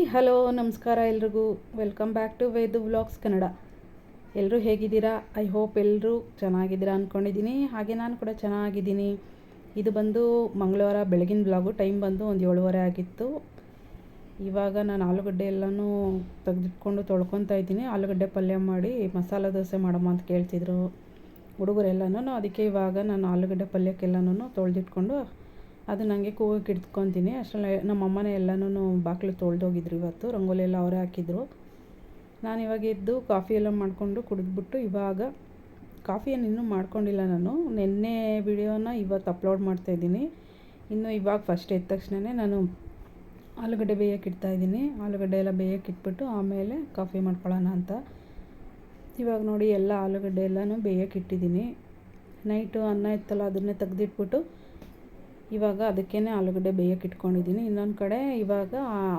Hi, hello, ನಮಸ್ಕಾರ ಎಲ್ರಿಗೂ. Welcome back to Vedu vlogs Kannada. ಎಲ್ಲರೂ ಹೇಗಿದ್ದೀರಾ? ಐ ಹೋಪ್ ಎಲ್ಲರೂ ಚೆನ್ನಾಗಿದ್ದೀರಾ ಅಂದ್ಕೊಂಡಿದ್ದೀನಿ ಹಾಗೆ ನಾನು ಕೂಡ ಚೆನ್ನಾಗಿದ್ದೀನಿ. ಇದು ಬಂದು ಮಂಗಳವಾರ ಬೆಳಗಿನ ಬ್ಲಾಗು. ಟೈಮ್ ಬಂದು ಒಂದು ಏಳುವರೆ ಆಗಿತ್ತು. ಇವಾಗ ನಾನು ಆಲೂಗಡ್ಡೆ ಎಲ್ಲನೂ ತೆಗೆದಿಟ್ಕೊಂಡು ತೊಳ್ಕೊತಾ ಇದ್ದೀನಿ. ಆಲೂಗಡ್ಡೆ ಪಲ್ಯ ಮಾಡಿ ಮಸಾಲೆ ದೋಸೆ ಮಾಡಮ್ಮ ಅಂತ ಕೇಳ್ತಿದ್ರು ಹುಡುಗರೆಲ್ಲನೂ. ಅದಕ್ಕೆ ಇವಾಗ ನಾನು ಆಲೂಗಡ್ಡೆ ಪಲ್ಯಕ್ಕೆಲ್ಲನೂ ತೊಳೆದಿಟ್ಕೊಂಡು ಅದು ನನಗೆ ಕೂಗಕ್ಕೆ ಹಿಡ್ಕೊತೀನಿ ಅಷ್ಟರಲ್ಲಿ ನಮ್ಮ ಅಮ್ಮನೇ ಎಲ್ಲನೂ ಬಾಗಿಲು ತೊಳೆದೋಗಿದ್ರು ಇವತ್ತು. ರಂಗೋಲಿ ಎಲ್ಲ ಅವರೇ ಹಾಕಿದ್ರು. ನಾನು ಇವಾಗ ಎದ್ದು ಕಾಫಿ ಎಲ್ಲ ಮಾಡಿಕೊಂಡು ಕುಡಿದ್ಬಿಟ್ಟು ಇವಾಗ ಕಾಫಿಯನ್ನು ಇನ್ನೂ ಮಾಡ್ಕೊಂಡಿಲ್ಲ ನಾನು. ನಿನ್ನೆ ವಿಡಿಯೋನ ಇವತ್ತು ಅಪ್ಲೋಡ್ ಮಾಡ್ತಾಯಿದ್ದೀನಿ ಇನ್ನು ಇವಾಗ ಫಸ್ಟ್ ಎದ್ದ ತಕ್ಷಣವೇ ನಾನು ಆಲೂಗಡ್ಡೆ ಬೇಯಕ್ಕೆ ಇಡ್ತಾಯಿದ್ದೀನಿ ಆಲೂಗಡ್ಡೆ ಎಲ್ಲ ಬೇಯಕ್ಕೆ ಇಟ್ಬಿಟ್ಟು ಆಮೇಲೆ ಕಾಫಿ ಮಾಡ್ಕೊಳ್ಳೋಣ ಅಂತ. ಇವಾಗ ನೋಡಿ ಎಲ್ಲ ಆಲೂಗಡ್ಡೆ ಎಲ್ಲನೂ ಬೇಯಕ್ಕೆ ಇಟ್ಟಿದ್ದೀನಿ. ನೈಟು ಅನ್ನ ಇತ್ತಲ್ಲ ಅದನ್ನೇ ತೆಗ್ದಿಟ್ಬಿಟ್ಟು ಇವಾಗ ಅದಕ್ಕೇ ಆಲೂಗಡ್ಡೆ ಬೇಯಕ್ಕೆ ಇಟ್ಕೊಂಡಿದ್ದೀನಿ. ಇನ್ನೊಂದು ಕಡೆ ಇವಾಗ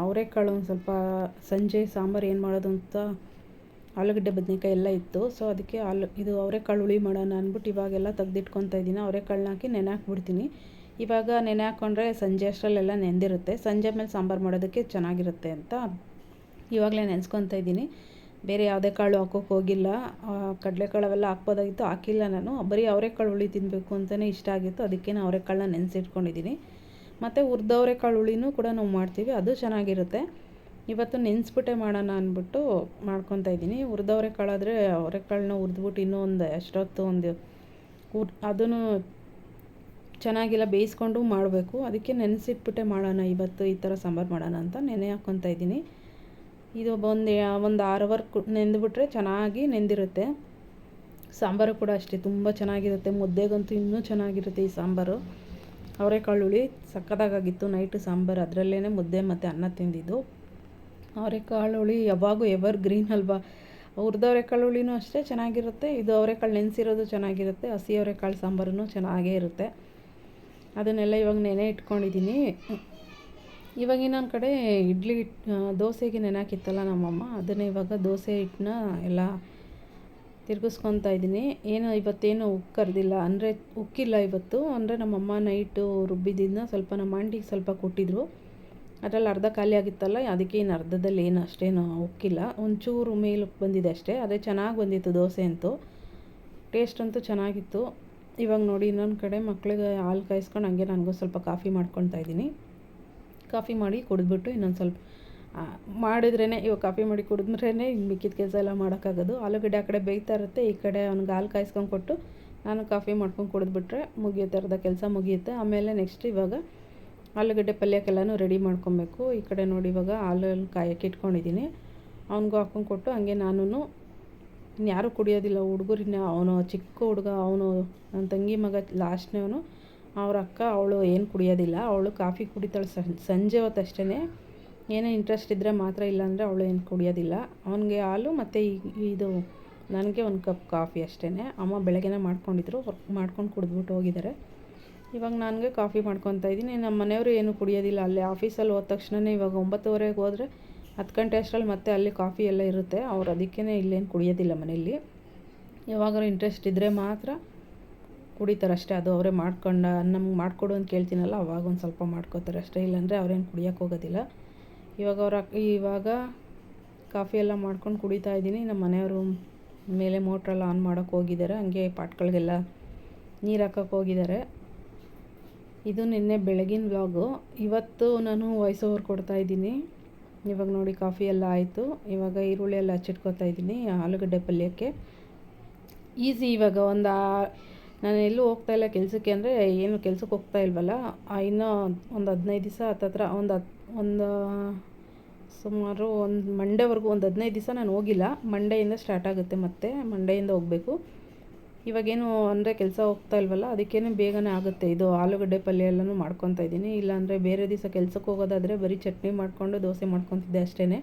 ಅವರೆಕಾಳು ಒಂದು ಸ್ವಲ್ಪ ಸಂಜೆ ಸಾಂಬಾರು ಏನು ಮಾಡೋದು ಅಂತ ಆಲೂಗಡ್ಡೆ ಬದನೆಕಾಯಿ ಎಲ್ಲ ಇತ್ತು. ಸೊ ಅದಕ್ಕೆ ಆಲು ಇದು ಅವರೆಕಾಳು ಹುಳಿ ಮಾಡೋಣ ಅಂದ್ಬಿಟ್ಟು ಇವಾಗೆಲ್ಲ ತೆಗ್ದಿಟ್ಕೊತಾ ಇದ್ದೀನಿ. ಅವರೆಕಾಳನ್ನ ಹಾಕಿ ನೆನೆ ಹಾಕ್ಬಿಡ್ತೀನಿ. ಇವಾಗ ನೆನೆ ಹಾಕ್ಕೊಂಡ್ರೆ ಸಂಜೆ ಅಷ್ಟರಲ್ಲೆಲ್ಲ ನೆಂದಿರುತ್ತೆ. ಸಂಜೆ ಮೇಲೆ ಸಾಂಬಾರು ಮಾಡೋದಕ್ಕೆ ಚೆನ್ನಾಗಿರುತ್ತೆ ಅಂತ ಇವಾಗಲೇ ನೆನೆಸ್ಕೊತಾ ಇದ್ದೀನಿ. ಬೇರೆ ಯಾವುದೇ ಕಾಳು ಹಾಕೋಕೆ ಹೋಗಿಲ್ಲ. ಕಡಲೆಕಾಳು ಅವೆಲ್ಲ ಹಾಕ್ಬೋದಾಗಿತ್ತು, ಹಾಕಿಲ್ಲ ನಾನು. ಬರೀ ಅವರೆಕಾಳು ಹುಳಿ ತಿನ್ನಬೇಕು ಅಂತಲೇ ಇಷ್ಟ ಆಗಿತ್ತು. ಅದಕ್ಕೆ ನಾನು ಅವರೆಕಾಳನ್ನ ನೆನೆಸಿಟ್ಕೊಂಡಿದ್ದೀನಿ ಮತ್ತು ಹುರ್ದವರೆಕಾಳು ಹುಳಿನೂ ಕೂಡ ನಾವು ಮಾಡ್ತೀವಿ. ಅದು ಚೆನ್ನಾಗಿರುತ್ತೆ. ಇವತ್ತು ನೆನೆಸ್ಬಿಟ್ಟೆ ಮಾಡೋಣ ಅಂದ್ಬಿಟ್ಟು ಮಾಡ್ಕೊತಾ ಇದ್ದೀನಿ. ಹುರಿದವರೆಕಾಳಾದರೆ ಅವರೆಕಾಳನ್ನ ಹುರಿದ್ಬಿಟ್ಟು ಇನ್ನೂ ಒಂದು ಎಷ್ಟೊತ್ತು ಒಂದು ಹುರ್, ಅದನ್ನು ಚೆನ್ನಾಗಿಲ್ಲ ಬೇಯಿಸ್ಕೊಂಡು ಮಾಡಬೇಕು. ಅದಕ್ಕೆ ನೆನೆಸಿಟ್ಬಿಟ್ಟೆ ಮಾಡೋಣ ಇವತ್ತು ಈ ಥರ ಸಾಂಬಾರು ಮಾಡೋಣ ಅಂತ ನೆನೆ ಹಾಕ್ಕೊತಾ ಇದ್ದೀನಿ. ಇದು ಒಂದು ಒಂದು ಆರು ಅವರ್ ಕು ನೆಂದುಬಿಟ್ರೆ ಚೆನ್ನಾಗಿ ನೆಂದಿರುತ್ತೆ. ಸಾಂಬಾರು ಕೂಡ ಅಷ್ಟೇ, ತುಂಬ ಚೆನ್ನಾಗಿರುತ್ತೆ. ಮುದ್ದೆಗಂತೂ ಇನ್ನೂ ಚೆನ್ನಾಗಿರುತ್ತೆ ಈ ಸಾಂಬಾರು. ಅವರೆಕಾಳು ಹುಳಿ ಸಕ್ಕತ್ತಾಗಿತ್ತು ನೈಟ್ ಸಾಂಬಾರು. ಅದರಲ್ಲೇ ಮುದ್ದೆ ಮತ್ತು ಅನ್ನ ತಿಂದಿದ್ದು. ಅವರೆಕಾಳು ಹುಳಿ ಯಾವಾಗೂ ಎವರ್ ಗ್ರೀನ್ ಅಲ್ವಾ? ಹುರಿದ ಅವರೆಕಾಳು ಹುಳಿನೂ ಅಷ್ಟೇ ಚೆನ್ನಾಗಿರುತ್ತೆ. ಇದು ಅವರೆಕಾಳು ನೆನೆಸಿರೋದು ಚೆನ್ನಾಗಿರುತ್ತೆ. ಹಸಿ ಅವರೆಕಾಳು ಸಾಂಬಾರು ಚೆನ್ನಾಗೇ ಇರುತ್ತೆ. ಅದನ್ನೆಲ್ಲ ಇವಾಗ ನೆನೆ ಇಟ್ಕೊಂಡಿದ್ದೀನಿ ಇವಾಗ ಇನ್ನೊಂದು ಕಡೆ ಇಡ್ಲಿ ಹಿಟ್ಟು ದೋಸೆಗೆ ನೆನಾಕಿತ್ತಲ್ಲ ನಮ್ಮಮ್ಮ, ಅದನ್ನೇ ಇವಾಗ ದೋಸೆ ಹಿಟ್ಟನ್ನ ಎಲ್ಲ ತಿರ್ಗಿಸ್ಕೊತಾ ಇದ್ದೀನಿ. ಏನು, ಇವತ್ತೇನು ಉಪ್ಪು ಕರೆದಿಲ್ಲ. ಅಂದರೆ ಉಕ್ಕಿಲ್ಲ ಇವತ್ತು. ಅಂದರೆ ನಮ್ಮಮ್ಮ ನೈಟು ರುಬ್ಬಿದ್ದನ್ನ ಸ್ವಲ್ಪ ನಮ್ಮ ಅಂಡಿಗೆ ಸ್ವಲ್ಪ ಕೊಟ್ಟಿದ್ರು. ಅದರಲ್ಲಿ ಅರ್ಧ ಖಾಲಿ ಆಗಿತ್ತಲ್ಲ, ಅದಕ್ಕೆ ಏನು ಅರ್ಧದಲ್ಲಿ ಏನು ಅಷ್ಟೇನು ಉಕ್ಕಿಲ್ಲ. ಒಂಚೂರು ಮೇಲೆ ಬಂದಿದೆ ಅಷ್ಟೇ. ಅದೇ ಚೆನ್ನಾಗಿ ಬಂದಿತ್ತು ದೋಸೆ ಅಂತೂ. ಟೇಸ್ಟ್ ಅಂತೂ ಚೆನ್ನಾಗಿತ್ತು. ಇವಾಗ ನೋಡಿ ಇನ್ನೊಂದು ಕಡೆ ಮಕ್ಕಳಿಗೆ ಹಾಲು ಕಾಯಿಸ್ಕೊಂಡು ಹಂಗೆ ನನಗೂ ಸ್ವಲ್ಪ ಕಾಫಿ ಮಾಡ್ಕೊತಾ ಇದ್ದೀನಿ. ಕಾಫಿ ಮಾಡಿ ಕುಡಿದ್ಬಿಟ್ಟು ಇನ್ನೊಂದು ಸ್ವಲ್ಪ ಮಾಡಿದ್ರೇ ಇವಾಗ ಕಾಫಿ ಮಾಡಿ ಕುಡಿದ್ರೇ ಹಿಂಗೆ ಮಿಕ್ಕಿದ ಕೆಲಸ ಎಲ್ಲ ಮಾಡೋಕ್ಕಾಗೋದು. ಆಲೂಗಡ್ಡೆ ಆ ಕಡೆ ಬೇಯ್ತಾ ಇರುತ್ತೆ, ಈ ಕಡೆ ಅವ್ನಿಗೆ ಹಾಲು ಕಾಯಿಸ್ಕೊಂಡು ಕೊಟ್ಟು ನಾನು ಕಾಫಿ ಮಾಡ್ಕೊಂಡು ಕುಡಿದ್ಬಿಟ್ರೆ ಮುಗಿಯೋ ಥರದ ಕೆಲಸ ಮುಗಿಯುತ್ತೆ. ಆಮೇಲೆ ನೆಕ್ಸ್ಟ್ ಇವಾಗ ಆಲೂಗಡ್ಡೆ ಪಲ್ಯಕ್ಕೆಲ್ಲನೂ ರೆಡಿ ಮಾಡ್ಕೊಬೇಕು. ಈ ಕಡೆ ನೋಡಿ ಇವಾಗ ಹಾಲು ಕಾಯಕ್ಕೆ ಇಟ್ಕೊಂಡಿದ್ದೀನಿ ಅವ್ನಿಗೂ ಹಾಕ್ಕೊಂಡು ಕೊಟ್ಟು ಹಂಗೆ ನಾನು ಯಾರೂ ಕುಡಿಯೋದಿಲ್ಲ ಹುಡುಗರಿನ ಅವನು ಚಿಕ್ಕ ಹುಡುಗ, ಅವನು ನನ್ನ ತಂಗಿ ಮಗ ಲಾಸ್ಟ್ನವನು ಅವ್ರ ಅಕ್ಕ, ಅವಳು ಏನು ಕುಡಿಯೋದಿಲ್ಲ. ಅವಳು ಕಾಫಿ ಕುಡಿತಾಳೆ ಸಂಜೆ ಹೊತ್ತು ಅಷ್ಟೇ ಏನೇ ಇಂಟ್ರೆಸ್ಟ್ ಇದ್ದರೆ ಮಾತ್ರ ಇಲ್ಲಾಂದರೆ ಅವಳು ಏನು ಕುಡಿಯೋದಿಲ್ಲ. ಅವನಿಗೆ ಹಾಲು ಮತ್ತು ಇದು ನನಗೆ ಒಂದು ಕಪ್ ಕಾಫಿ ಅಷ್ಟೇ ಅಮ್ಮ ಬೆಳಗ್ಗೆನೇ ಮಾಡ್ಕೊಂಡಿದ್ರು. ಮಾಡ್ಕೊಂಡು ಕುಡಿದ್ಬಿಟ್ಟು ಹೋಗಿದ್ದಾರೆ ಇವಾಗ ನನಗೆ ಕಾಫಿ ಮಾಡ್ಕೊತಾ ಇದ್ದೀನಿ. ನಮ್ಮ ಮನೆಯವರು ಏನು ಕುಡಿಯೋದಿಲ್ಲ. ಅಲ್ಲಿ ಆಫೀಸಲ್ಲಿ ಹೋದ ತಕ್ಷಣವೇ ಇವಾಗ ಒಂಬತ್ತುವರೆಗೆ ಹೋದರೆ ಹತ್ತು ಗಂಟೆ ಅಷ್ಟರಲ್ಲಿ ಮತ್ತೆ ಅಲ್ಲಿ ಕಾಫಿ ಎಲ್ಲ ಇರುತ್ತೆ. ಅವ್ರು ಅದಕ್ಕೇ ಇಲ್ಲೇನು ಕುಡಿಯೋದಿಲ್ಲ ಮನೆಯಲ್ಲಿ. ಯಾವಾಗಲೂ ಇಂಟ್ರೆಸ್ಟ್ ಇದ್ದರೆ ಮಾತ್ರ ಕುಡಿತಾರೆ ಅಷ್ಟೇ ಅದು ಅವರೇ ಮಾಡ್ಕೊಂಡು, ನಮ್ಗೆ ಮಾಡಿಕೊಡು ಅಂತ ಕೇಳ್ತೀನಲ್ಲ, ಅವಾಗ ಒಂದು ಸ್ವಲ್ಪ ಮಾಡ್ಕೋತಾರೆ ಅಷ್ಟೇ ಇಲ್ಲಾಂದರೆ ಅವ್ರೇನು ಕುಡಿಯೋಕೆ ಹೋಗೋದಿಲ್ಲ. ಇವಾಗ ಅವ್ರ ಇವಾಗ ಕಾಫಿ ಎಲ್ಲ ಮಾಡ್ಕೊಂಡು ಕುಡಿತಾ ಇದ್ದೀನಿ. ನಮ್ಮ ಮನೆಯವರು ಮೇಲೆ ಮೋಟ್ರೆಲ್ಲ ಆನ್ ಮಾಡೋಕ್ಕೆ ಹೋಗಿದ್ದಾರೆ. ಹಂಗೆ ಪಾಟ್ಗಳಿಗೆಲ್ಲ ನೀರು ಹಾಕೋಕೆ ಹೋಗಿದ್ದಾರೆ. ಇದು ನಿನ್ನೆ ಬೆಳಗಿನ ವ್ಲಾಗು. ಇವತ್ತು ನಾನು ವಾಯ್ಸ್ ಓವರ್ ಕೊಡ್ತಾ ಇದ್ದೀನಿ. ಇವಾಗ ನೋಡಿ ಕಾಫಿ ಎಲ್ಲ ಆಯಿತು. ಇವಾಗ ಈರುಳ್ಳಿ ಎಲ್ಲ ಹಚ್ಚಿಟ್ಕೊತಾ ಇದ್ದೀನಿ, ಆಲೂಗಡ್ಡೆ ಪಲ್ಯಕ್ಕೆ. ಈಸಿ ಇವಾಗ ಒಂದು ನಾನು ಎಲ್ಲೂ ಹೋಗ್ತಾ ಇಲ್ಲ ಕೆಲಸಕ್ಕೆ ಅಂದರೆ ಏನು ಕೆಲ್ಸಕ್ಕೆ ಹೋಗ್ತಾ ಇಲ್ವಲ್ಲ ಇನ್ನೂ ಒಂದು ಹದಿನೈದು ದಿವಸ ಹತ್ತತ್ರ ಒಂದು ಹತ್ತು ಒಂದು, ಸುಮಾರು ಒಂದು ಮಂಡೇವರೆಗೂ ಒಂದು ಹದಿನೈದು ದಿವಸ ನಾನು ಹೋಗಿಲ್ಲ. ಮಂಡೆಯಿಂದ ಸ್ಟಾರ್ಟ್ ಆಗುತ್ತೆ ಮತ್ತೆ ಮಂಡೆಯಿಂದ ಹೋಗಬೇಕು. ಇವಾಗೇನು ಅಂದರೆ ಕೆಲಸ ಹೋಗ್ತಾ ಇಲ್ವಲ್ಲ, ಅದಕ್ಕೇನು ಬೇಗನೆ ಆಗುತ್ತೆ. ಇದು ಆಲೂಗಡ್ಡೆ ಪಲ್ಯ ಎಲ್ಲನೂ ಮಾಡ್ಕೊತಾ ಇದ್ದೀನಿ. ಇಲ್ಲಾಂದರೆ ಬೇರೆ ದಿವಸ ಕೆಲ್ಸಕ್ಕೆ ಹೋಗೋದಾದರೆ ಬರೀ ಚಟ್ನಿ ಮಾಡಿಕೊಂಡು ದೋಸೆ ಮಾಡ್ಕೊತಿದ್ದೆ ಅಷ್ಟೇ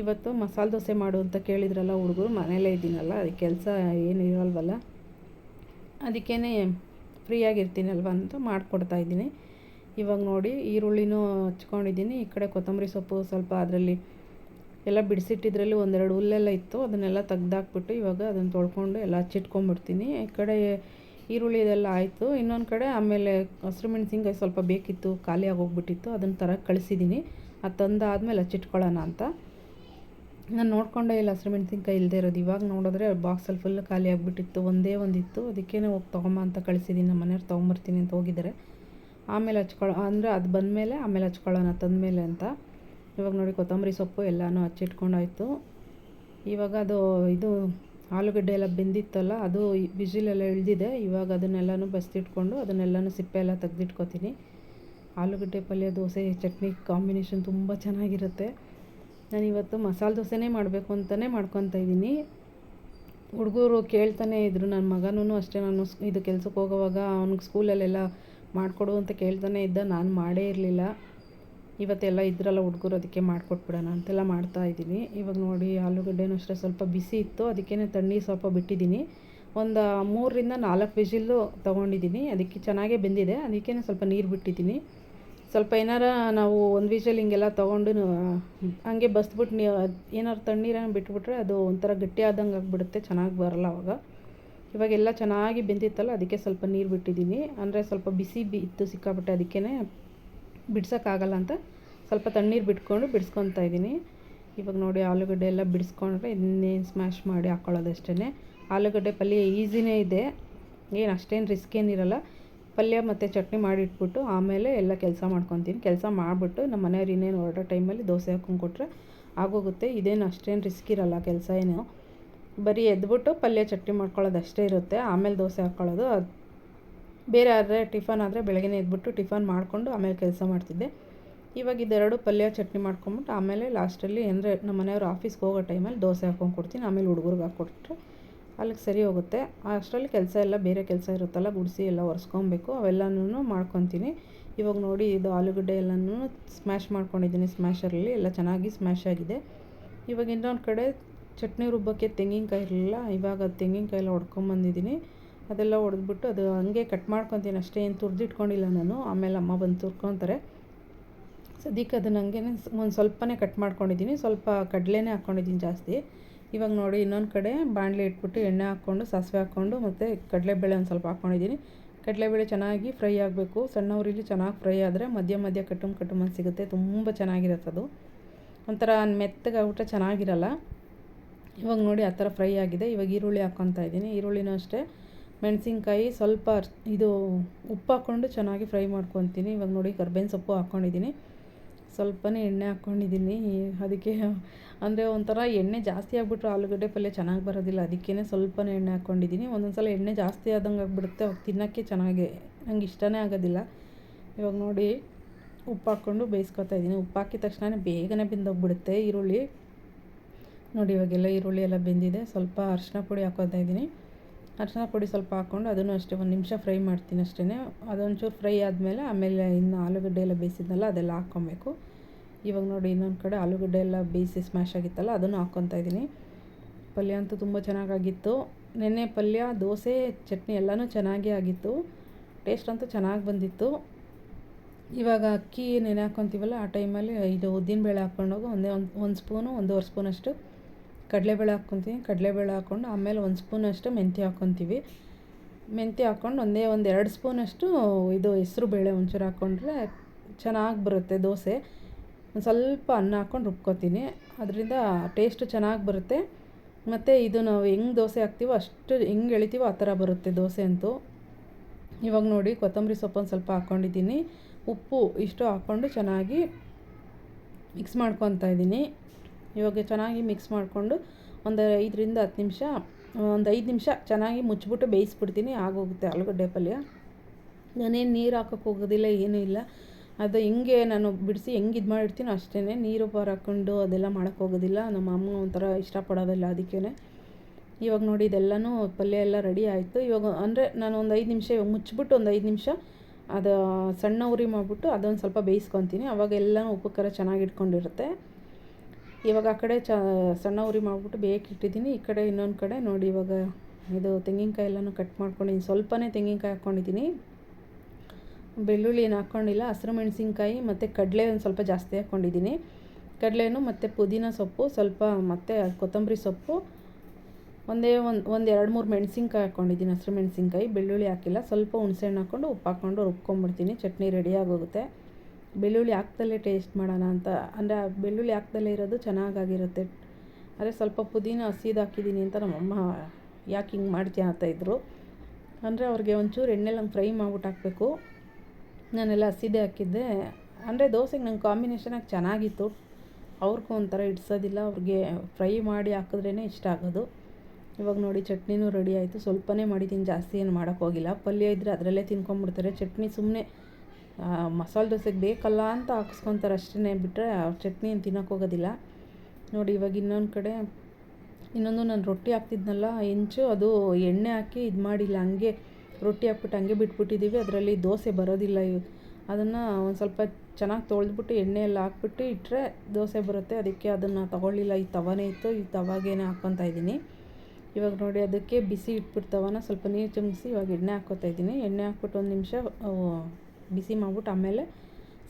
ಇವತ್ತು ಮಸಾಲೆ ದೋಸೆ ಮಾಡು ಅಂತ ಕೇಳಿದ್ರಲ್ಲ ಹುಡುಗರು, ಮನೇಲೇ ಇದ್ದೀನಲ್ಲ ಅದಕ್ಕೆ ಕೆಲಸ ಏನು ಇರಲ್ವಲ್ಲ. ಅದಕ್ಕೇ ಫ್ರೀಯಾಗಿರ್ತೀನಲ್ವ ಅಂತ ಮಾಡಿಕೊಡ್ತಾಯಿದ್ದೀನಿ ಇವಾಗ ನೋಡಿ ಈರುಳ್ಳಿನೂ ಹಚ್ಕೊಂಡಿದ್ದೀನಿ. ಈ ಕಡೆ ಕೊತ್ತಂಬರಿ ಸೊಪ್ಪು ಸ್ವಲ್ಪ ಅದರಲ್ಲಿ ಎಲ್ಲ ಬಿಡಿಸಿಟ್ಟಿದ್ರಲ್ಲಿ ಒಂದೆರಡು ಹುಲ್ಲೆಲ್ಲ ಇತ್ತು. ಅದನ್ನೆಲ್ಲ ತೆಗ್ದಾಕ್ಬಿಟ್ಟು ಇವಾಗ ಅದನ್ನು ತೊಳ್ಕೊಂಡು ಎಲ್ಲ ಹಚ್ಚಿಟ್ಕೊಂಡ್ಬಿಡ್ತೀನಿ ಈ ಕಡೆ ಈರುಳ್ಳಿ ಇದೆಲ್ಲ ಆಯಿತು. ಇನ್ನೊಂದು ಕಡೆ ಆಮೇಲೆ ಹಸಿರು ಮೆಣಸಿನ್ಕಾಯಿ ಸ್ವಲ್ಪ ಬೇಕಿತ್ತು ಖಾಲಿ ಆಗೋಗ್ಬಿಟ್ಟಿತ್ತು ಅದನ್ನು ತರಕ್ಕೆ ಕಳಿಸಿದ್ದೀನಿ ಅದು ತಂದಾದಮೇಲೆ ಹಚ್ಚಿಟ್ಕೊಳ್ಳೋಣ ಅಂತ. ನಾನು ನೋಡ್ಕೊಂಡೇ ಇಲ್ಲ ಹಸಿಮೆಣ್ಸಿನ್ಕಾಯಿ ಇಲ್ಲದೆ ಇರೋದು. ಇವಾಗ ನೋಡಿದ್ರೆ ಬಾಕ್ಸಲ್ಲಿ ಫುಲ್ ಖಾಲಿ ಆಗಿಬಿಟ್ಟಿತ್ತು. ಒಂದೇ ಒಂದಿತ್ತು. ಅದಕ್ಕೇ ಹೋಗಿ ತೊಗೊಂಬ ಅಂತ ಕಳಿಸಿದ್ದೀನಿ ನಮ್ಮ ಮನೆಯವ್ರು ತೊಗೊಂಬರ್ತೀನಿ ಅಂತ ಹೋಗಿದ್ದಾರೆ. ಆಮೇಲೆ ಹಚ್ಕೊಳ್ಳೋ, ಅಂದರೆ ಅದು ಬಂದಮೇಲೆ ಆಮೇಲೆ ಹಚ್ಕೊಳ್ಳೋಣ, ತಂದಮೇಲೆ ಅಂತ. ಇವಾಗ ನೋಡಿ ಕೊತ್ತಂಬರಿ ಸೊಪ್ಪು ಎಲ್ಲನೂ ಹಚ್ಚಿಟ್ಕೊಂಡಾಯ್ತು. ಇವಾಗ ಅದು, ಇದು ಆಲೂಗಡ್ಡೆ ಎಲ್ಲ ಬೆಂದಿತ್ತಲ್ಲ, ಅದು ಬಿಸಿಲೆಲ್ಲ ಇಳಿದಿದೆ. ಇವಾಗ ಅದನ್ನೆಲ್ಲನೂ ಬಸ್ತಿಟ್ಕೊಂಡು ಅದನ್ನೆಲ್ಲನೂ ಸಿಪ್ಪೆ ಎಲ್ಲ ತೆಗೆದಿಟ್ಕೋತೀನಿ. ಆಲೂಗಡ್ಡೆ ಪಲ್ಯ, ದೋಸೆ, ಚಟ್ನಿ ಕಾಂಬಿನೇಷನ್ ತುಂಬ ಚೆನ್ನಾಗಿರುತ್ತೆ. ನಾನು ಇವತ್ತು ಮಸಾಲೆ ದೋಸೆನೇ ಮಾಡಬೇಕು ಅಂತಲೇ ಮಾಡ್ಕೊತಾ ಇದ್ದೀನಿ. ಹುಡುಗರು ಕೇಳ್ತಾನೆ ಇದ್ದರು ನನ್ನ ಮಗನೂ ಅಷ್ಟೇ, ನಾನು ಇದು ಕೆಲಸಕ್ಕೆ ಹೋಗೋವಾಗ ಅವ್ನಿಗೆ ಸ್ಕೂಲಲ್ಲೆಲ್ಲ ಮಾಡಿಕೊಡು ಅಂತ ಕೇಳ್ತಾನೆ ಇದ್ದ, ನಾನು ಮಾಡೇ ಇರಲಿಲ್ಲ. ಇವತ್ತೆಲ್ಲ ಇದ್ರಲ್ಲ ಹುಡುಗರು, ಅದಕ್ಕೆ ಮಾಡಿಕೊಟ್ಬಿಡೋಣ ಅಂತೆಲ್ಲ ಮಾಡ್ತಾ ಇದ್ದೀನಿ. ಇವಾಗ ನೋಡಿ ಆಲೂಗಡ್ಡೆನೂ ಅಷ್ಟೇ ಸ್ವಲ್ಪ ಬಿಸಿ ಇತ್ತು ಅದಕ್ಕೇ ತಣ್ಣೀರು ಸ್ವಲ್ಪ ಬಿಟ್ಟಿದ್ದೀನಿ. ಒಂದು ಮೂರರಿಂದ ನಾಲ್ಕು ವಿಜಿಲ್ಲು ತೊಗೊಂಡಿದ್ದೀನಿ, ಅದಕ್ಕೆ ಚೆನ್ನಾಗೇ ಬೆಂದಿದೆ ಅದಕ್ಕೇ ಸ್ವಲ್ಪ ನೀರು ಬಿಟ್ಟಿದ್ದೀನಿ. ಸ್ವಲ್ಪ ಏನಾರ ನಾವು ಒಂದು ವಿಷಲ್ ಹಿಂಗೆಲ್ಲ ತೊಗೊಂಡು ಹಂಗೆ ಬಸ್ಬಿಟ್ಟು ನೀವು ಏನಾರು ತಣ್ಣೀರನ್ನು ಬಿಟ್ಬಿಟ್ರೆ ಅದು ಒಂಥರ ಗಟ್ಟಿ ಆದಂಗೆ ಆಗಿಬಿಡುತ್ತೆ, ಚೆನ್ನಾಗಿ ಬರಲ್ಲ ಅವಾಗ. ಇವಾಗೆಲ್ಲ ಚೆನ್ನಾಗಿ ಬೆಂದಿತ್ತಲ್ಲ, ಅದಕ್ಕೆ ಸ್ವಲ್ಪ ನೀರು ಬಿಟ್ಟಿದ್ದೀನಿ ಅಂದರೆ ಸ್ವಲ್ಪ ಬಿಸಿ ಬಿ ಇತ್ತು ಸಿಕ್ಕಾಬಿಟ್ಟೆ ಅದಕ್ಕೇ ಬಿಡ್ಸೋಕ್ಕಾಗಲ್ಲ ಅಂತ ಸ್ವಲ್ಪ ತಣ್ಣೀರು ಬಿಟ್ಕೊಂಡು ಬಿಡಿಸ್ಕೊತಾ ಇದ್ದೀನಿ ಇವಾಗ ನೋಡಿ ಆಲೂಗಡ್ಡೆ ಎಲ್ಲ ಬಿಡಿಸ್ಕೊಂಡ್ರೆ ಇನ್ನೇನು ಸ್ಮ್ಯಾಶ್ ಮಾಡಿ ಹಾಕ್ಕೊಳ್ಳೋದಷ್ಟೇ ಆಲೂಗಡ್ಡೆ ಪಲ್ಯ ಈಸಿನೇ ಇದೆ. ಏನು ಅಷ್ಟೇನು ರಿಸ್ಕ್ ಏನಿರಲ್ಲ ಪಲ್ಯ ಮತ್ತು ಚಟ್ನಿ ಮಾಡಿಟ್ಬಿಟ್ಟು ಆಮೇಲೆ ಎಲ್ಲ ಕೆಲಸ ಮಾಡ್ಕೊತೀನಿ. ಕೆಲಸ ಮಾಡಿಬಿಟ್ಟು ನಮ್ಮ ಮನೆಯವ್ರು ಇನ್ನೇನು ಹೊರಡೋ ಟೈಮಲ್ಲಿ ದೋಸೆ ಹಾಕೊಂಡು ಕೊಟ್ಟರೆ ಆಗೋಗುತ್ತೆ. ಇದೇನು ಅಷ್ಟೇನು ರಿಸ್ಕ್ ಇರಲ್ಲ ಕೆಲಸ ಏನು. ಬರೀ ಎದ್ಬಿಟ್ಟು ಪಲ್ಯ ಚಟ್ನಿ ಮಾಡ್ಕೊಳ್ಳೋದು ಅಷ್ಟೇ ಇರುತ್ತೆ. ಆಮೇಲೆ ದೋಸೆ ಹಾಕ್ಕೊಳ್ಳೋದು ಅದು ಬೇರೆ ಆದರೆ ಟಿಫನ್ ಆದರೆ ಬೆಳಗ್ಗೆ ಎದ್ಬಿಟ್ಟು ಟಿಫನ್ ಮಾಡಿಕೊಂಡು ಆಮೇಲೆ ಕೆಲಸ ಮಾಡ್ತಿದ್ದೆ. ಇವಾಗ ಇದೆರಡು ಪಲ್ಯ ಚಟ್ನಿ ಮಾಡ್ಕೊಂಬಿಟ್ಟು ಆಮೇಲೆ ಲಾಸ್ಟಲ್ಲಿ ಅಂದರೆ ನಮ್ಮ ಮನೆಯವ್ರು ಆಫೀಸ್ಗೆ ಹೋಗೋ ಟೈಮಲ್ಲಿ ದೋಸೆ ಹಾಕ್ಕೊಂಡು ಕೊಡ್ತೀನಿ. ಆಮೇಲೆ ಹುಡುಗರಿಗೆ ಹಾಕ್ಕೊಟ್ರೆ ಅಲ್ಲಿಗೆ ಸರಿ ಹೋಗುತ್ತೆ. ಅಷ್ಟರಲ್ಲಿ ಕೆಲಸ ಎಲ್ಲ ಬೇರೆ ಕೆಲಸ ಇರುತ್ತಲ್ಲ, ಗುಡಿಸಿ ಎಲ್ಲ ಒರೆಸ್ಕೊಬೇಕು. ಅವೆಲ್ಲನೂ ಮಾಡ್ಕೊತೀನಿ. ಇವಾಗ ನೋಡಿ ಇದು ಆಲೂಗಡ್ಡೆ ಎಲ್ಲನೂ ಸ್ಮ್ಯಾಶ್ ಮಾಡ್ಕೊಂಡಿದ್ದೀನಿ ಸ್ಮ್ಯಾಶರಲ್ಲಿ ಎಲ್ಲ ಚೆನ್ನಾಗಿ ಸ್ಮ್ಯಾಶ್ ಆಗಿದೆ. ಇವಾಗ ಇನ್ನೊಂದು ಕಡೆ ಚಟ್ನಿ ರುಬ್ಬಕ್ಕೆ ತೆಂಗಿನಕಾಯಿ ಇರಲಿಲ್ಲ. ಇವಾಗ ತೆಂಗಿನಕಾಯಿ ಎಲ್ಲ ಹೊಡ್ಕೊಂಬಂದಿದ್ದೀನಿ ಅದೆಲ್ಲ ಹೊಡೆದ್ಬಿಟ್ಟು ಅದು ಹಂಗೆ ಕಟ್ ಮಾಡ್ಕೊತೀನಿ. ಅಷ್ಟೇ ಏನು ತುರಿದಿಟ್ಕೊಂಡಿಲ್ಲ ನಾನು. ಆಮೇಲೆ ಅಮ್ಮ ಬಂದು ತುರ್ಕೊತಾರೆ. ಸದ್ಯಕ್ಕೆ ಅದನ್ನು ಹಂಗೆ ಒಂದು ಸ್ವಲ್ಪನೇ ಕಟ್ ಮಾಡ್ಕೊಂಡಿದ್ದೀನಿ. ಸ್ವಲ್ಪ ಕಡಲೆನೇ ಹಾಕ್ಕೊಂಡಿದ್ದೀನಿ ಜಾಸ್ತಿ. ಇವಾಗ ನೋಡಿ ಇನ್ನೊಂದು ಕಡೆ ಬಾಣಲೆ ಇಟ್ಬಿಟ್ಟು ಎಣ್ಣೆ ಹಾಕ್ಕೊಂಡು, ಸಾಸಿವೆ ಹಾಕ್ಕೊಂಡು, ಮತ್ತು ಕಡಲೆಬೇಳೆ ಒಂದು ಸ್ವಲ್ಪ ಹಾಕ್ಕೊಂಡಿದ್ದೀನಿ ಕಡಲೆಬೇಳೆ ಚೆನ್ನಾಗಿ ಫ್ರೈ ಆಗಬೇಕು. ಸಣ್ಣ ಚೆನ್ನಾಗಿ ಫ್ರೈ ಆದರೆ ಮಧ್ಯ ಮಧ್ಯ ಕಟ್ಟುಮ್ ಕಟ್ಟುಮ್ ಅಂತ ಸಿಗುತ್ತೆ. ತುಂಬ ಚೆನ್ನಾಗಿರುತ್ತೆ ಅದು. ಒಂಥರ ಮೆತ್ತಗಾಗ್ಬಿಟ್ರೆ ಚೆನ್ನಾಗಿರಲ್ಲ. ಇವಾಗ ನೋಡಿ ಆ ಥರ ಫ್ರೈ ಆಗಿದೆ. ಇವಾಗ ಈರುಳ್ಳಿ ಹಾಕ್ಕೊತಾ ಇದ್ದೀನಿ. ಈರುಳ್ಳಿನೂ ಅಷ್ಟೇ. ಮೆಣಸಿನ್ಕಾಯಿ ಸ್ವಲ್ಪ ಇದು ಉಪ್ಪು ಹಾಕ್ಕೊಂಡು ಚೆನ್ನಾಗಿ ಫ್ರೈ ಮಾಡ್ಕೊತೀನಿ. ಇವಾಗ ನೋಡಿ ಕರ್ಬೇವಿನ ಸೊಪ್ಪು ಹಾಕ್ಕೊಂಡಿದ್ದೀನಿ ಸ್ವಲ್ಪನೇ ಎಣ್ಣೆ ಹಾಕ್ಕೊಂಡಿದ್ದೀನಿ. ಅದಕ್ಕೆ ಅಂದರೆ ಒಂಥರ ಎಣ್ಣೆ ಜಾಸ್ತಿ ಆಗಿಬಿಟ್ರೆ ಆಲೂಗಡ್ಡೆ ಪಲ್ಯ ಚೆನ್ನಾಗಿ ಬರೋದಿಲ್ಲ. ಅದಕ್ಕೇ ಸ್ವಲ್ಪನೇ ಎಣ್ಣೆ ಹಾಕ್ಕೊಂಡಿದ್ದೀನಿ. ಒಂದೊಂದು ಸಲ ಎಣ್ಣೆ ಜಾಸ್ತಿ ಆದಂಗೆ ಆಗಿಬಿಡುತ್ತೆ. ಅವಾಗ ತಿನ್ನೋಕ್ಕೆ ಚೆನ್ನಾಗಿ, ನಂಗೆ ಇಷ್ಟನೇ ಆಗೋದಿಲ್ಲ. ಇವಾಗ ನೋಡಿ, ಉಪ್ಪು ಹಾಕ್ಕೊಂಡು ಬೇಯಿಸ್ಕೊತಾ ಇದ್ದೀನಿ. ಉಪ್ಪು ಹಾಕಿದ ತಕ್ಷಣ ಬೇಗನೆ ಬೆಂದೋಗ್ಬಿಡುತ್ತೆ ಈರುಳ್ಳಿ. ನೋಡಿ, ಇವಾಗೆಲ್ಲ ಈರುಳ್ಳಿ ಎಲ್ಲ ಬೆಂದಿದೆ. ಸ್ವಲ್ಪ ಅರಿಶಿನ ಪುಡಿ ಹಾಕೋತಾ ಇದ್ದೀನಿ. ಅರಿಶಿನ ಪುಡಿ ಸ್ವಲ್ಪ ಹಾಕ್ಕೊಂಡು ಅದನ್ನು ಅಷ್ಟೇ ಒಂದು ನಿಮಿಷ ಫ್ರೈ ಮಾಡ್ತೀನಿ ಅಷ್ಟೇ ಅದೊಂಚೂರು ಫ್ರೈ ಆದಮೇಲೆ ಆಮೇಲೆ ಇನ್ನು ಆಲೂಗಡ್ಡೆ ಎಲ್ಲ ಬೇಯಿಸಿದ್ನಲ್ಲ ಅದೆಲ್ಲ ಹಾಕ್ಕೊಬೇಕು. ಇವಾಗ ನೋಡಿ ಇನ್ನೊಂದು ಕಡೆ ಆಲೂಗಡ್ಡೆ ಎಲ್ಲ ಬೇಯಿಸಿ ಸ್ಮ್ಯಾಶ್ ಆಗಿತ್ತಲ್ಲ ಅದನ್ನು ಹಾಕ್ಕೊತಾ ಇದ್ದೀನಿ. ಪಲ್ಯ ಅಂತೂ ತುಂಬ ಚೆನ್ನಾಗಾಗಿತ್ತು. ನೆನ್ನೆ ಪಲ್ಯ, ದೋಸೆ, ಚಟ್ನಿ ಎಲ್ಲನೂ ಚೆನ್ನಾಗೇ ಆಗಿತ್ತು. ಟೇಸ್ಟ್ ಅಂತೂ ಚೆನ್ನಾಗಿ ಬಂದಿತ್ತು. ಇವಾಗ ಅಕ್ಕಿ ನೆನೆ ಹಾಕ್ಕೊತೀವಲ್ಲ ಆ ಟೈಮಲ್ಲಿ ಇದು ಉದ್ದಿನಬೇಳೆ ಹಾಕ್ಕೊಂಡೋಗಿ ಒಂದೇ ಒಂದು ಒಂದು ಸ್ಪೂನು ಒಂದೂವರೆ ಸ್ಪೂನಷ್ಟು ಕಡಲೆಬೇಳೆ ಹಾಕ್ಕೊತೀನಿ. ಕಡಲೆಬೇಳೆ ಹಾಕ್ಕೊಂಡು ಆಮೇಲೆ ಒಂದು ಸ್ಪೂನಷ್ಟು ಮೆಂತ್ಯ ಹಾಕ್ಕೊತೀವಿ. ಮೆಂತ್ಯ ಹಾಕ್ಕೊಂಡು ಒಂದೇ ಒಂದು ಎರಡು ಸ್ಪೂನಷ್ಟು ಇದು ಹೆಸ್ರು ಬೇಳೆ ಒಂಚೂರು ಹಾಕ್ಕೊಂಡ್ರೆ ಚೆನ್ನಾಗಿ ಬರುತ್ತೆ ದೋಸೆ. ಒಂದು ಸ್ವಲ್ಪ ಅನ್ನ ಹಾಕ್ಕೊಂಡು ರುಬ್ಕೋತೀನಿ. ಅದರಿಂದ ಟೇಸ್ಟು ಚೆನ್ನಾಗಿ ಬರುತ್ತೆ. ಮತ್ತು ಇದು ನಾವು ಹೆಂಗೆ ದೋಸೆ ಹಾಕ್ತೀವೋ ಅಷ್ಟು ಹೆಂಗೆ ಎಳಿತೀವೋ ಆ ಥರ ಬರುತ್ತೆ ದೋಸೆ ಅಂತೂ. ಇವಾಗ ನೋಡಿ ಕೊತ್ತಂಬರಿ ಸೊಪ್ಪೊಂದು ಸ್ವಲ್ಪ ಹಾಕ್ಕೊಂಡಿದ್ದೀನಿ. ಉಪ್ಪು ಇಷ್ಟು ಹಾಕ್ಕೊಂಡು ಚೆನ್ನಾಗಿ ಮಿಕ್ಸ್ ಮಾಡ್ಕೊತಾ ಇದ್ದೀನಿ. ಇವಾಗ ಚೆನ್ನಾಗಿ ಮಿಕ್ಸ್ ಮಾಡಿಕೊಂಡು ಒಂದು ಐದರಿಂದ ಹತ್ತು ನಿಮಿಷ, ಒಂದು ಐದು ನಿಮಿಷ ಚೆನ್ನಾಗಿ ಮುಚ್ಚಿಬಿಟ್ಟು ಬೇಯಿಸ್ಬಿಡ್ತೀನಿ, ಆಗೋಗುತ್ತೆ ಆಲೂಗಡ್ಡೆ ಪಲ್ಯ. ನಾನೇನು ನೀರು ಹಾಕೋಕ್ಕೆ ಹೋಗೋದಿಲ್ಲ, ಏನೂ ಇಲ್ಲ. ಅದು ಹೆಂಗೆ ನಾನು ಬಿಡಿಸಿ ಹೆಂಗೆ ಇದು ಮಾಡಿರ್ತೀನೋ ಅಷ್ಟೇ ನೀರು ಪಾರ ಹಾಕ್ಕೊಂಡು ಅದೆಲ್ಲ ಮಾಡೋಕ್ಕೆ ಹೋಗೋದಿಲ್ಲ. ನಮ್ಮ ಅಮ್ಮ ಒಂಥರ ಇಷ್ಟಪಡೋದಿಲ್ಲ ಅದಕ್ಕೇ ಇವಾಗ ನೋಡಿ ಇದೆಲ್ಲನೂ ಪಲ್ಯ ಎಲ್ಲ ರೆಡಿ ಆಯಿತು. ಇವಾಗ ಅಂದರೆ ನಾನು ಒಂದು ಐದು ನಿಮಿಷ ಇವಾಗ ಮುಚ್ಚಿಬಿಟ್ಟು ಒಂದು ಐದು ನಿಮಿಷ ಅದು ಸಣ್ಣ ಉರಿ ಮಾಡಿಬಿಟ್ಟು ಅದೊಂದು ಸ್ವಲ್ಪ ಬೇಯಿಸ್ಕೊತೀನಿ. ಅವಾಗ ಎಲ್ಲನೂ ಉಪ್ಪು ಖಾರ ಚೆನ್ನಾಗಿ ಇಟ್ಕೊಂಡಿರುತ್ತೆ. ಇವಾಗ ಆ ಕಡೆ ಚ, ಸಣ್ಣ ಉರಿ ಮಾಡಿಬಿಟ್ಟು ಬೇಯಕ್ಕಿಟ್ಟಿದ್ದೀನಿ ಈ ಕಡೆ ಇನ್ನೊಂದು ಕಡೆ ನೋಡಿ ಇವಾಗ ಇದು ತೆಂಗಿನಕಾಯಿ ಎಲ್ಲನೂ ಕಟ್ ಮಾಡ್ಕೊಂಡಿದ್ದೀನಿ ಸ್ವಲ್ಪನೇ ತೆಂಗಿನಕಾಯಿ ಹಾಕ್ಕೊಂಡಿದ್ದೀನಿ ಬೆಳ್ಳುಳ್ಳಿ ಏನು ಹಾಕ್ಕೊಂಡಿಲ್ಲ ಹಸಿರು ಮೆಣಸಿನ್ಕಾಯಿ ಮತ್ತು ಕಡಲೆ ಒಂದು ಸ್ವಲ್ಪ ಜಾಸ್ತಿ ಹಾಕ್ಕೊಂಡಿದ್ದೀನಿ ಕಡಲೆನೂ ಮತ್ತು ಪುದೀನ ಸೊಪ್ಪು, ಸ್ವಲ್ಪ ಮತ್ತು ಕೊತ್ತಂಬರಿ ಸೊಪ್ಪು, ಒಂದೇ ಒಂದು ಒಂದು ಎರಡು ಮೂರು ಮೆಣಸಿನ್ಕಾಯಿ ಹಾಕ್ಕೊಂಡಿದ್ದೀನಿ ಹಸಿರು ಮೆಣಸಿನ್ಕಾಯಿ. ಬೆಳ್ಳುಳ್ಳಿ ಹಾಕಿಲ್ಲ, ಸ್ವಲ್ಪ ಹುಣಸೆಹಣ್ಣು ಹಾಕ್ಕೊಂಡು ಉಪ್ಪು ಹಾಕ್ಕೊಂಡು ರುಬ್ಕೊಂಡ್ಬಿಡ್ತೀನಿ. ಚಟ್ನಿ ರೆಡಿ ಆಗೋಗುತ್ತೆ. ಬೆಳ್ಳುಳ್ಳಿ ಹಾಕ್ದಲ್ಲೇ ಟೇಸ್ಟ್ ಮಾಡೋಣ ಅಂತ. ಅಂದರೆ ಬೆಳ್ಳುಳ್ಳಿ ಹಾಕ್ದಲ್ಲೇ ಇರೋದು ಚೆನ್ನಾಗಾಗಿರುತ್ತೆ. ಆದರೆ ಸ್ವಲ್ಪ ಪುದೀನ ಹಸಿದು ಹಾಕಿದ್ದೀನಿ ಅಂತ ನಮ್ಮಮ್ಮ ಯಾಕೆ ಹಿಂಗೆ ಮಾಡ್ತೀಯ ಅಂತ ಇದ್ದರು ಅಂದರೆ ಅವ್ರಿಗೆ ಒಂಚೂರು ಎಣ್ಣೆಲಿ ಫ್ರೈ ಮಾಡ್ಬಿಟ್ಟು ಹಾಕಬೇಕು. ನಾನೆಲ್ಲ ಹಸಿದೇ ಹಾಕಿದ್ದೆ. ಅಂದರೆ ದೋಸೆಗೆ ನಂಗೆ ಕಾಂಬಿನೇಷನಾಗಿ ಚೆನ್ನಾಗಿತ್ತು. ಅವ್ರಿಗೂ ಒಂಥರ ಇಡ್ಸೋದಿಲ್ಲ. ಅವ್ರಿಗೆ ಫ್ರೈ ಮಾಡಿ ಹಾಕಿದ್ರೇ ಇಷ್ಟ ಆಗೋದು. ಇವಾಗ ನೋಡಿ ಚಟ್ನಿನೂ ರೆಡಿ ಆಯಿತು. ಸ್ವಲ್ಪನೇ ಮಾಡಿದ್ದೀನಿ ಜಾಸ್ತಿ ಏನು ಮಾಡೋಕ್ಕೋಗಿಲ್ಲ ಪಲ್ಯ ಇದ್ದರೆ ಅದರಲ್ಲೇ ತಿನ್ಕೊಂಬಿಡ್ತಾರೆ ಚಟ್ನಿ ಸುಮ್ಮನೆ ಮಸಾಲೆ ದೋಸೆಗೆ ಬೇಕಲ್ಲ ಅಂತ ಹಾಕ್ಸ್ಕೊತಾರೆ ಅಷ್ಟೇ ಬಿಟ್ಟರೆ ಆ ಚಟ್ನಿ ಏನು ತಿನ್ನೋಕ್ಕೋಗೋದಿಲ್ಲ ನೋಡಿ, ಇವಾಗ ಇನ್ನೊಂದು ಕಡೆ ಇನ್ನೊಂದು ನಾನು ರೊಟ್ಟಿ ಹಾಕ್ತಿದ್ನಲ್ಲ, ಹೆಂಚು ಅದು ಎಣ್ಣೆ ಹಾಕಿ ಇದು ಮಾಡಿಲ್ಲ, ಹಂಗೆ ರೊಟ್ಟಿ ಹಾಕ್ಬಿಟ್ಟು ಹಂಗೆ ಬಿಟ್ಬಿಟ್ಟಿದ್ದೀವಿ ಅದರಲ್ಲಿ ದೋಸೆ ಬರೋದಿಲ್ಲ ಇವು, ಅದನ್ನು ಒಂದು ಸ್ವಲ್ಪ ಚೆನ್ನಾಗಿ ತೊಳೆದ್ಬಿಟ್ಟು ಎಣ್ಣೆ ಎಲ್ಲ ಹಾಕ್ಬಿಟ್ಟು ಇಟ್ಟರೆ ದೋಸೆ ಬರುತ್ತೆ. ಅದಕ್ಕೆ ಅದನ್ನು ತೊಗೊಳ್ಳಿಲ್ಲ, ಈ ತವನೇ ಇತ್ತು, ಈ ತವಾಗೇನೆ ಹಾಕ್ಕೊತಾ ಇದ್ದೀನಿ. ಇವಾಗ ನೋಡಿ, ಅದಕ್ಕೆ ಬಿಸಿ ಇಟ್ಬಿಟ್ಟು ತವನ ಸ್ವಲ್ಪ ನೀರು ಚಿಮ್ಮಿಸಿ ಇವಾಗ ಎಣ್ಣೆ ಹಾಕ್ಕೊತಾ ಇದ್ದೀನಿ. ಎಣ್ಣೆ ಹಾಕ್ಬಿಟ್ಟು ಒಂದು ನಿಮಿಷ ಬಿಸಿ ಮಾಡ್ಬಿಟ್ಟು ಆಮೇಲೆ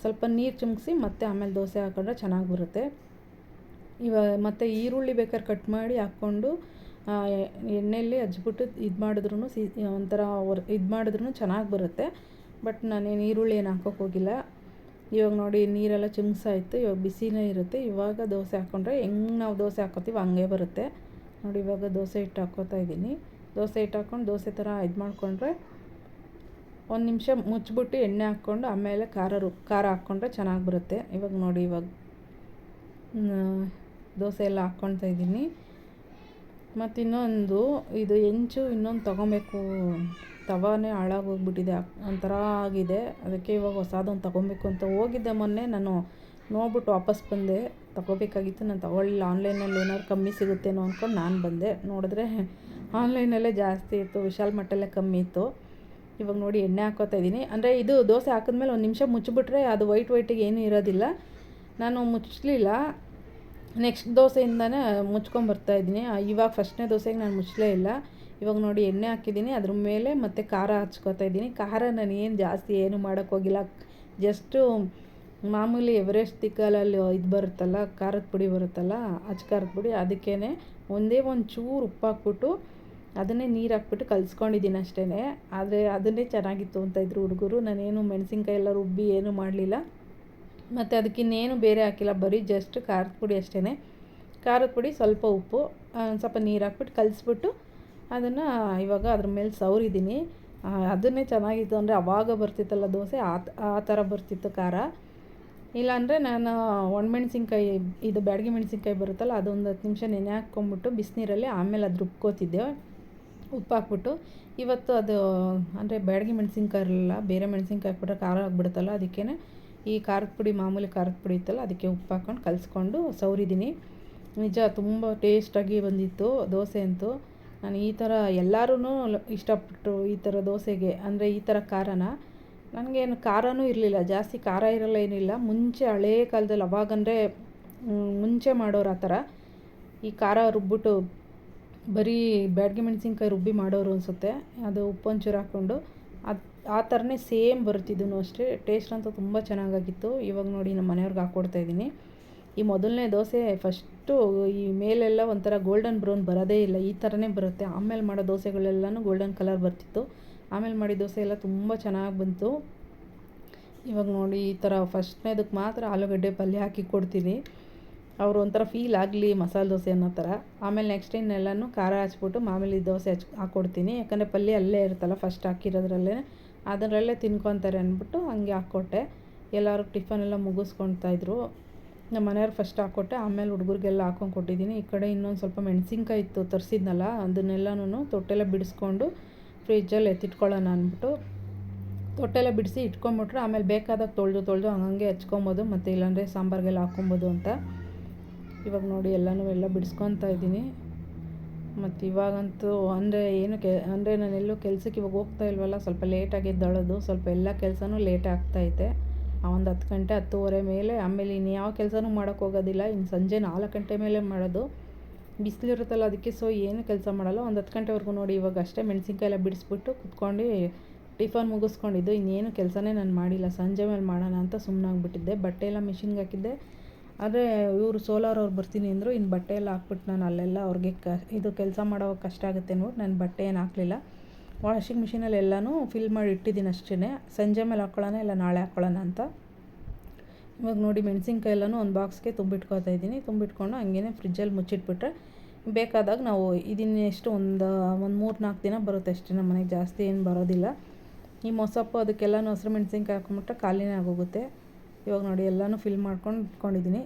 ಸ್ವಲ್ಪ ನೀರು ಚಿಮ್ಮಿಸಿ ಮತ್ತೆ ಆಮೇಲೆ ದೋಸೆ ಹಾಕೊಂಡ್ರೆ ಚೆನ್ನಾಗಿ ಬರುತ್ತೆ. ಇವಾಗ ಮತ್ತು ಈರುಳ್ಳಿ ಬೇಕಾದ್ರೆ ಕಟ್ ಮಾಡಿ ಹಾಕ್ಕೊಂಡು ಎಣ್ಣೆಯಲ್ಲಿ ಹಚ್ಬಿಟ್ಟು ಇದು ಮಾಡಿದ್ರೂ ಸಿ, ಒಂಥರ ಇದು ಮಾಡಿದ್ರೂ ಚೆನ್ನಾಗಿ ಬರುತ್ತೆ. ಬಟ್ ನಾನೇನು ಈರುಳ್ಳಿ ಏನು ಹಾಕೋಕೆ ಹೋಗಿಲ್ಲ. ಇವಾಗ ನೋಡಿ ನೀರೆಲ್ಲ ಚಿಮ್ಸಾಯ್ತು ಇವಾಗ ಬಿಸಿನೇ ಇರುತ್ತೆ. ಇವಾಗ ದೋಸೆ ಹಾಕ್ಕೊಂಡ್ರೆ ಹೆಂಗೆ ನಾವು ದೋಸೆ ಹಾಕೋತೀವಿ ಹಂಗೆ ಬರುತ್ತೆ. ನೋಡಿ ಇವಾಗ ದೋಸೆ ಹಿಟ್ಟು ಹಾಕ್ಕೋತಾ ಇದ್ದೀನಿ. ದೋಸೆ ಹಿಟ್ಟು ಹಾಕ್ಕೊಂಡು ದೋಸೆ ಥರ ಇದು ಮಾಡಿಕೊಂಡ್ರೆ ಒಂದು ನಿಮಿಷ ಮುಚ್ಚಿಬಿಟ್ಟು ಎಣ್ಣೆ ಹಾಕ್ಕೊಂಡು ಆಮೇಲೆ ಖಾರ ರು ಖಾರ ಹಾಕ್ಕೊಂಡ್ರೆ ಚೆನ್ನಾಗಿ ಬರುತ್ತೆ. ಇವಾಗ ನೋಡಿ, ಇವಾಗ ದೋಸೆ ಎಲ್ಲ ಹಾಕ್ಕೊಳ್ತಾ ಇದ್ದೀನಿ. ಮತ್ತು ಇನ್ನೊಂದು ಇದು ಹೆಂಚು ಇನ್ನೊಂದು ತೊಗೊಬೇಕು. ತವಾನೇ ಹಾಳಾಗೋಗ್ಬಿಟ್ಟಿದೆ ಒಂಥರ ಆಗಿದೆ. ಅದಕ್ಕೆ ಇವಾಗ ಹೊಸದೊಂದು ತೊಗೊಬೇಕು ಅಂತ ಹೋಗಿದ್ದೆ ಮೊನ್ನೆ. ನಾನು ನೋಡ್ಬಿಟ್ಟು ವಾಪಸ್ ಬಂದೆ. ತೊಗೋಬೇಕಾಗಿತ್ತು. ನಾನು ತೊಗೊಳ್ಳಿಲ್ಲ ಆನ್ಲೈನಲ್ಲಿ ಏನಾದ್ರು ಕಮ್ಮಿ ಸಿಗುತ್ತೇನೋ ಅಂದ್ಕೊಂಡು ನಾನು ಬಂದೆ. ನೋಡಿದ್ರೆ ಆನ್ಲೈನಲ್ಲೇ ಜಾಸ್ತಿ ಇತ್ತು. ವಿಶಾಲ್ ಮಟ್ಟಲ್ಲೇ ಕಮ್ಮಿ ಇತ್ತು. ಇವಾಗ ನೋಡಿ ಎಣ್ಣೆ ಹಾಕೋತಾ ಇದ್ದೀನಿ. ಅಂದರೆ ಇದು ದೋಸೆ ಹಾಕಿದ್ಮೇಲೆ ಒಂದು ನಿಮಿಷ ಮುಚ್ಚಿಬಿಟ್ರೆ ಅದು ವೈಟ್ ವೈಟಿಗೆ ಏನೂ ಇರೋದಿಲ್ಲ. ನಾನು ಮುಚ್ಚಲಿಲ್ಲ ನೆಕ್ಸ್ಟ್ ದೋಸೆಯಿಂದನೇ ಮುಚ್ಕೊಂಬರ್ತಾ ಇದ್ದೀನಿ. ಇವಾಗ ಫಸ್ಟ್ನೇ ದೋಸೆಗೆ ನಾನು ಮುಚ್ಚಲೇ ಇಲ್ಲ. ಇವಾಗ ನೋಡಿ ಎಣ್ಣೆ ಹಾಕಿದ್ದೀನಿ. ಅದ್ರ ಮೇಲೆ ಮತ್ತು ಖಾರ ಹಚ್ಕೋತಾ ಇದ್ದೀನಿ. ಖಾರ ನಾನು ಏನು ಜಾಸ್ತಿ ಏನು ಮಾಡೋಕ್ಕೋಗಿಲ್ಲ ಜಸ್ಟು ಮಾಮೂಲಿ ಎವರೆಸ್ಟ್ ತಿಕ್ಕಲಲ್ಲಿ ಇದು ಬರುತ್ತಲ್ಲ, ಖಾರದ ಪುಡಿ ಬರುತ್ತಲ್ಲ ಅಚ್ಚ ಖಾರದ ಪುಡಿ ಅದಕ್ಕೇ ಒಂದೇ ಒಂದು ಚೂರು ಉಪ್ಪು ಹಾಕ್ಬಿಟ್ಟು ಅದನ್ನೇ ನೀರು ಹಾಕ್ಬಿಟ್ಟು ಕಲಿಸ್ಕೊಂಡಿದ್ದೀನಿ ಅಷ್ಟೇ ಆದರೆ ಅದನ್ನೇ ಚೆನ್ನಾಗಿತ್ತು ಅಂತ ಇದ್ರು ಹುಡುಗರು. ನಾನೇನು ಮೆಣಸಿನ್ಕಾಯಿ ಎಲ್ಲ ರುಬ್ಬಿ ಏನೂ ಮಾಡಲಿಲ್ಲ. ಮತ್ತು ಅದಕ್ಕಿನ್ನೇನು ಬೇರೆ ಹಾಕಿಲ್ಲ. ಬರೀ ಜಸ್ಟ್ ಖಾರದ ಪುಡಿ ಅಷ್ಟೇ ಖಾರದ ಪುಡಿ ಸ್ವಲ್ಪ ಉಪ್ಪು ಸ್ವಲ್ಪ ನೀರು ಹಾಕ್ಬಿಟ್ಟು ಕಲಿಸ್ಬಿಟ್ಟು ಅದನ್ನು ಇವಾಗ ಅದ್ರ ಮೇಲೆ ಸವರಿದ್ದೀನಿ ಅದನ್ನೇ ಚೆನ್ನಾಗಿತ್ತು ಅಂದರೆ ಅವಾಗ ಬರ್ತಿತ್ತಲ್ಲ ದೋಸೆ, ಆ ಆ ಥರ ಬರ್ತಿತ್ತು ಖಾರ. ಇಲ್ಲಾಂದರೆ ನಾನು ಒಣಮೆಣ್ಸಿನ್ಕಾಯಿ ಇದು ಬ್ಯಾಡಗಿ ಮೆಣಸಿನ್ಕಾಯಿ ಬರುತ್ತಲ್ಲ ಅದೊಂದು ಹತ್ತು ನಿಮಿಷ ನೆನೆ ಹಾಕ್ಕೊಂಬಿಟ್ಟು ಬಿಸಿನೀರಲ್ಲಿ ಆಮೇಲೆ ಅದು ರುಬ್ಕೋತಿದ್ದೆ. ಉಪ್ಪು ಹಾಕ್ಬಿಟ್ಟು ಇವತ್ತು ಅದು, ಅಂದರೆ ಬ್ಯಾಡಗಿ ಮೆಣಸಿನ್ಕಾಯಿ ಇರಲಿಲ್ಲ ಬೇರೆ ಮೆಣಸಿನ್ಕಾಯಿ ಹಾಕ್ಬಿಟ್ರೆ ಖಾರ ಆಗಿಬಿಡುತ್ತಲ್ಲ ಅದಕ್ಕೇ ಈ ಖಾರದ ಪುಡಿ ಮಾಮೂಲಿ ಖಾರದ ಪುಡಿ ಇತ್ತಲ್ಲ ಅದಕ್ಕೆ ಉಪ್ಪು ಹಾಕ್ಕೊಂಡು ಕಲಿಸ್ಕೊಂಡು ಸವರಿದ್ದೀನಿ. ನಿಜ ತುಂಬ ಟೇಸ್ಟಾಗಿ ಬಂದಿತ್ತು ದೋಸೆ ಅಂತೂ. ನಾನು ಈ ಥರ ಎಲ್ಲರೂ ಇಷ್ಟಪಟ್ಟರು ಈ ಥರ ದೋಸೆಗೆ, ಅಂದರೆ ಈ ಥರ ಖಾರನ, ನನಗೇನು ಖಾರನೂ ಇರಲಿಲ್ಲ, ಜಾಸ್ತಿ ಖಾರ ಇರಲ್ಲ ಏನಿಲ್ಲ, ಮುಂಚೆ ಹಳೇ ಕಾಲದಲ್ಲಿ ಅವಾಗಂದರೆ ಮುಂಚೆ ಮಾಡೋರು ಆ ಥರ ಈ ಖಾರ ರುಬ್ಬಿಟ್ಟು ಬರೀ ಬ್ಯಾಡ್ಗೆ ಮೆಣಸಿನ್ಕಾಯಿ ರುಬ್ಬಿ ಮಾಡೋರು ಅನಿಸುತ್ತೆ. ಅದು ಉಪ್ಪೊಂಚೂರು ಹಾಕ್ಕೊಂಡು ಅದು ಆ ಥರನೇ ಸೇಮ್ ಬರ್ತಿದ್ದೂ ಅಷ್ಟೇ. ಟೇಸ್ಟ್ ಅಂತೂ ತುಂಬ ಚೆನ್ನಾಗಾಗಿತ್ತು. ಇವಾಗ ನೋಡಿ ನಮ್ಮ ಮನೆಯವ್ರಿಗೆ ಹಾಕ್ಕೊಡ್ತಾ ಇದ್ದೀನಿ. ಈ ಮೊದಲನೇ ದೋಸೆ ಫಸ್ಟು ಈ ಮೇಲೆಲ್ಲ ಒಂಥರ ಗೋಲ್ಡನ್ ಬ್ರೌನ್ ಬರೋದೇ ಇಲ್ಲ. ಈ ಥರನೇ ಬರುತ್ತೆ. ಆಮೇಲೆ ಮಾಡೋ ದೋಸೆಗಳೆಲ್ಲನೂ ಗೋಲ್ಡನ್ ಕಲರ್ ಬರ್ತಿತ್ತು. ಆಮೇಲೆ ಮಾಡಿದ ದೋಸೆ ಎಲ್ಲ ತುಂಬ ಚೆನ್ನಾಗಿ ಬಂತು. ಇವಾಗ ನೋಡಿ ಈ ಥರ ಫಸ್ಟ್ನೇದಕ್ಕೆ ಮಾತ್ರ ಆಲೂಗಡ್ಡೆ ಪಲ್ಯ ಹಾಕಿ ಕೊಡ್ತೀನಿ. ಅವರು ಒಂಥರ ಫೀಲ್ ಆಗಲಿ ಮಸಾಲೆ ದೋಸೆ ಅನ್ನೋ ಥರ. ಆಮೇಲೆ ನೆಕ್ಸ್ಟ್ ಇನ್ನೆಲ್ಲನೂ ಖಾರ ಹಚ್ಬಿಟ್ಟು ಮಾಮೂಲಿ ದೋಸೆ ಹಚ್ ಹಾಕ್ಕೊಡ್ತೀನಿ ಯಾಕಂದರೆ ಪಲ್ಯ ಅಲ್ಲೇ ಇರುತ್ತಲ್ಲ ಫಸ್ಟ್ ಹಾಕಿರೋದ್ರಲ್ಲೇ ಅದರಲ್ಲೇ ತಿನ್ಕೊತಾರೆ ಅಂದ್ಬಿಟ್ಟು ಹಂಗೆ ಹಾಕ್ಕೊಟ್ಟೆ ಎಲ್ಲರೂ ಟಿಫನ್ ಎಲ್ಲ ಮುಗಿಸ್ಕೊಳ್ತಾಯಿದ್ರು ನಮ್ಮ ಮನೆಯವ್ರು ಫಸ್ಟ್ ಹಾಕ್ಕೊಟ್ಟೆ ಆಮೇಲೆ ಹುಡುಗರಿಗೆಲ್ಲ ಹಾಕೊಂಡು ಕೊಟ್ಟಿದ್ದೀನಿ. ಈ ಕಡೆ ಇನ್ನೊಂದು ಸ್ವಲ್ಪ ಮೆಣಸಿನ್ಕಾಯಿ ಇತ್ತು ತರಿಸಿದ್ನಲ್ಲ ಅದನ್ನೆಲ್ಲನೂ ತೊಟ್ಟೆಲ್ಲ ಬಿಡಿಸ್ಕೊಂಡು ಫ್ರಿಜ್ಜಲ್ಲಿ ಎತ್ತಿಟ್ಕೊಳ್ಳೋಣ ಅಂದ್ಬಿಟ್ಟು ತೊಟ್ಟೆಲ್ಲ ಬಿಡಿಸಿ ಇಟ್ಕೊಂಬಿಟ್ರೆ. ಆಮೇಲೆ ಬೇಕಾದಾಗ ತೊಳೆದು ತೊಳೆದು ಹಂಗಂಗೆ ಹಚ್ಕೊಬೋದು. ಮತ್ತು ಇಲ್ಲಾಂದರೆ ಸಾಂಬಾರಿಗೆಲ್ಲ ಹಾಕ್ಕೊಬೋದು ಅಂತ. ಇವಾಗ ನೋಡಿ ಎಲ್ಲನೂ ಎಲ್ಲ ಬಿಡಿಸ್ಕೊತಾ ಇದ್ದೀನಿ. ಮತ್ತು ಇವಾಗಂತೂ ಅಂದರೆ ಏನು ಕೆ, ಅಂದರೆ ನಾನು ಎಲ್ಲೂ ಕೆಲ್ಸಕ್ಕೆ ಇವಾಗ ಹೋಗ್ತಾ ಇಲ್ವಲ್ಲ, ಸ್ವಲ್ಪ ಲೇಟಾಗಿ ಎದ್ದೇಳೋದು, ಸ್ವಲ್ಪ ಎಲ್ಲ ಕೆಲಸನೂ ಲೇಟ್ ಆಗ್ತೈತೆ ಒಂದು ಹತ್ತು ಗಂಟೆ, ಹತ್ತುವರೆ ಮೇಲೆ, ಆಮೇಲೆ ಇನ್ನು ಯಾವ ಕೆಲಸನೂ ಮಾಡೋಕ್ಕೆ ಹೋಗೋದಿಲ್ಲ ಇನ್ನು ಸಂಜೆ ನಾಲ್ಕು ಗಂಟೆ ಮೇಲೆ ಮಾಡೋದು. ಬಿಸಿಲಿರುತ್ತಲ್ಲ ಅದಕ್ಕೆ ಸೊ ಏನು ಕೆಲಸ ಮಾಡಲ್ಲ. ಒಂದು ಹತ್ತು ಗಂಟೆವರೆಗೂ ನೋಡಿ ಇವಾಗ ಅಷ್ಟೇ ಮೆಣಸಿನ್ಕಾಯಿ ಎಲ್ಲ ಬಿಡಿಸ್ಬಿಟ್ಟು ಕುತ್ಕೊಂಡು ಟಿಫನ್ ಮುಗಿಸ್ಕೊಂಡಿದ್ದು. ಇನ್ನೇನು ಕೆಲಸನೇ ನಾನು ಮಾಡಿಲ್ಲ. ಸಂಜೆ ಮೇಲೆ ಮಾಡೋಣ ಅಂತ ಸುಮ್ಮನಾಗ್ಬಿಟ್ಟಿದ್ದೆ ಬಟ್ಟೆ ಎಲ್ಲ ಮಿಷಿನ್ಗೆ ಹಾಕಿದ್ದೆ. ಆದರೆ ಇವರು ಸೋಲಾರ್ ಅವ್ರು ಬರ್ತೀನಿ ಅಂದರು ಇನ್ನು ಬಟ್ಟೆ ಎಲ್ಲ ಹಾಕ್ಬಿಟ್ಟು ನಾನು ಅಲ್ಲೆಲ್ಲ ಅವ್ರಿಗೆ ಕ, ಇದು ಕೆಲಸ ಮಾಡೋ ಕಷ್ಟ ಆಗುತ್ತೆ ನೋಡಿ, ನಾನು ಬಟ್ಟೆ ಏನು ಹಾಕಲಿಲ್ಲ. ವಾಷಿಂಗ್ ಮಿಷಿನಲ್ಲಿ ಎಲ್ಲನೂ ಫಿಲ್ ಮಾಡಿ ಇಟ್ಟಿದ್ದೀನಿ ಅಷ್ಟೇ ಸಂಜೆ ಮೇಲೆ ಹಾಕ್ಕೊಳ್ಳೋಣ ಇಲ್ಲ ನಾಳೆ ಹಾಕ್ಕೊಳ್ಳೋಣ ಅಂತ. ಇವಾಗ ನೋಡಿ ಮೆಣಸಿನ್ಕಾಯಿ ಎಲ್ಲನೂ ಒಂದು ಬಾಕ್ಸ್ಗೆ ತುಂಬಿಟ್ಕೊತಾ ಇದ್ದೀನಿ. ತುಂಬಿಟ್ಕೊಂಡು ಹಂಗೇನೆ ಫ್ರಿಜ್ಜಲ್ಲಿ ಮುಚ್ಚಿಟ್ಬಿಟ್ರೆ ಬೇಕಾದಾಗ ನಾವು ಇದನ್ನೆಷ್ಟು ಒಂದು ಒಂದು ಮೂರು ನಾಲ್ಕು ದಿನ ಬರುತ್ತೆ ಅಷ್ಟೇ ನಮ್ಮ ಮನೆಗೆ ಜಾಸ್ತಿ ಏನು ಬರೋದಿಲ್ಲ. ಈ ಮೊಸಪ್ಪು ಅದಕ್ಕೆಲ್ಲನೂ ಹಸಿರು ಮೆಣಸಿನ್ಕಾಯಿ ಹಾಕೊಂಬಿಟ್ರೆ ಖಾಲಿನೇ ಆಗೋಗುತ್ತೆ. ಇವಾಗ ನೋಡಿ ಎಲ್ಲನೂ ಫಿಲ್ ಮಾಡ್ಕೊಂಡು ಇಟ್ಕೊಂಡಿದ್ದೀನಿ